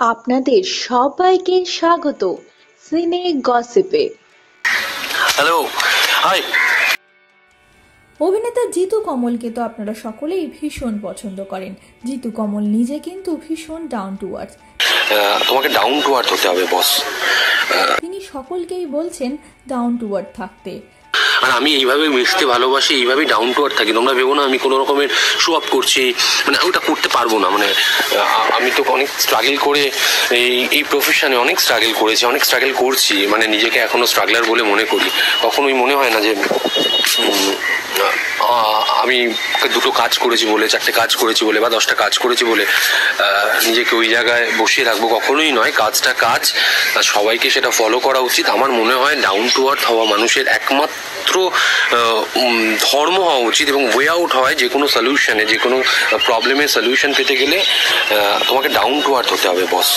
আপনাদের সবাইকে স্বাগত সিনে গসিপে। হ্যালো হাই অভিনেতা জিতু কমলকে তো আপনারা সকলেই ভীষণ পছন্দ করেন। জিতু কমল নিজে কিন্তু ভীষণ ডাউন টু আর্থ তোমাকে ডাউন টু আর্থ হতে হবে বস তিনি সকলকেই বলছেন ডাউন টু আর্থ থাকতে। আর আমি এইভাবে মিশতে ভালোবাসি, এইভাবেই ডাউন টু আর্থ থাকি। তোমরা ভেবো না, আমি কোনো রকমের শো আপ করছি। মানে ওটা করতে পারব না। মানে আমি তো অনেক স্ট্রাগল করে এই এই প্রফেশনে অনেক স্ট্রাগল করেছি, অনেক স্ট্রাগল করছি। মানে নিজেকে এখনও স্ট্রাগলার বলে মনে করি। কখনোই মনে হয় না যে আমি দুটো কাজ করেছি বলে, চারটে কাজ করেছি বলে বা দশটা কাজ করেছি বলে নিজেকে ওই জায়গায় বসিয়ে রাখব। কখনোই নয়, কাজটা কাজ। সবাইকে সেটা ফলো করা উচিত। আমার মনে হয় ডাউন টু আর্থ হওয়া মানুষের একমাত্র উম, ধর্ম হওয়া উচিত এবং ওয়ে আউট হয় যে কোনো সলিউশনে যে কোনো প্রবলেমের সলিউশন পেতে গেলে তোমাকে ডাউন টু আর্থ হতে হবে বস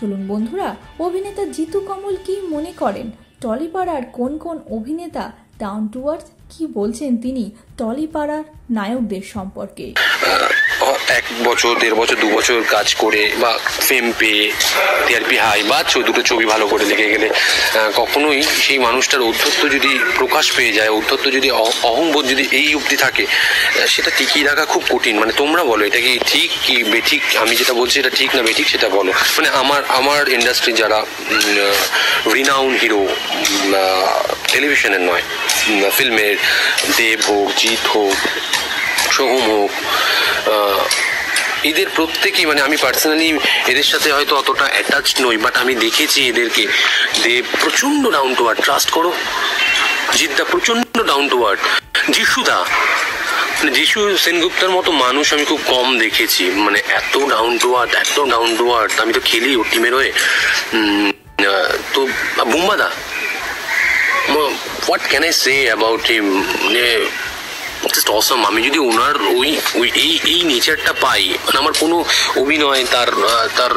চলুন বন্ধুরা অভিনেতা জিতু কমল কি মনে করেন? টলিপাড়ার কোন কোন অভিনেতা ডাউন টু আর্থ কি বলছেন তিনি টলিপাড়ার নায়কদের সম্পর্কে? এক বছর, দেড় বছর, দু বছর কাজ করে বা ফেম পেয়ে টিআরপি হাই বা দুটো ছবি ভালো করে লেগে গেলে কখনোই সেই মানুষটার ঔদ্ধত্য যদি প্রকাশ পেয়ে যায় ঔদ্ধত্য যদি অহ- অহংবোধ যদি এই অবধি থাকে সেটা টিকিয়ে রাখা খুব কঠিন। মানে তোমরা বলো, এটা কি ঠিক কি বেঠিক? আমি যেটা বলছি এটা ঠিক না বেঠিক সেটা বলো। মানে আমার আমার ইন্ডাস্ট্রি যারা রিনাউন হিরো টেলিভিশনের নয় ফিল্মের দেব হোক, জিৎ হোক, সোহম হোক এদের প্রত্যেকেই মানে আমি পার্সোনালি এদের সাথে হয়তো অতটা অ্যাটাচ নই বাট আমি দেখেছি এদেরকে। দেব প্রচণ্ড ডাউন টু আর্থ ট্রাস্ট করো। জিদ্দা প্রচণ্ড ডাউন টু আর্থ যিশুদা মানে যিশু সেনগুপ্তার মতো মানুষ আমি খুব কম দেখেছি। মানে এত ডাউন টু আর্থ এত ডাউন টু আর্থ আমি তো খেলি ও টিমের হয়ে। তো বুম্বাদা can I say about him মানে জাস্ট অসম আমি যদি ওনার ওই ওই, এই এই নেচারটা পাই মানে আমার কোনো অভিনয়, তার তার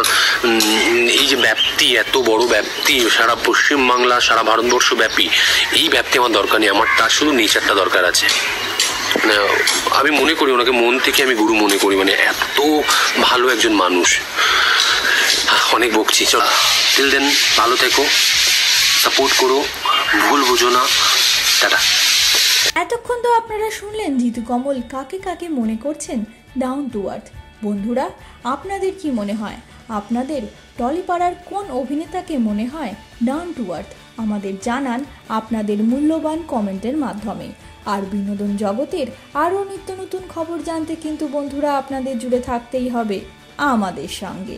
এই যে ব্যাপ্তি, এত বড় ব্যাপ্তি, সারা পশ্চিমবাংলা, সারা ভারতবর্ষ ব্যাপী এই ব্যাপ্তি আমার দরকার নেই। আমার, তার শুধু নেচারটা দরকার আছে। মানে আমি মনে করি ওনাকে মন থেকে আমি গুরু মনে করি মানে এত ভালো একজন মানুষ। অনেক বকছি চল দেন ভালো থেকো সাপোর্ট করো। ভুল বুঝো না। টাটা। এতক্ষণ তো আপনারা শুনলেন জিতু কমল কাকে কাকে মনে করছেন ডাউন টু আর্থ বন্ধুরা, আপনাদের কি মনে হয়? আপনাদের টলিপাড়ার কোন অভিনেতাকে মনে হয় ডাউন টু আর্থ আমাদের জানান আপনাদের মূল্যবান কমেন্টের মাধ্যমে। আর বিনোদন জগতের আরও নিত্য নতুন খবর জানতে কিন্তু বন্ধুরা আপনাদের জুড়ে থাকতেই হবে আমাদের সঙ্গে।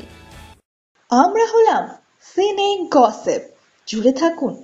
আমরা হলাম সিনে গসেপ। জুড়ে থাকুন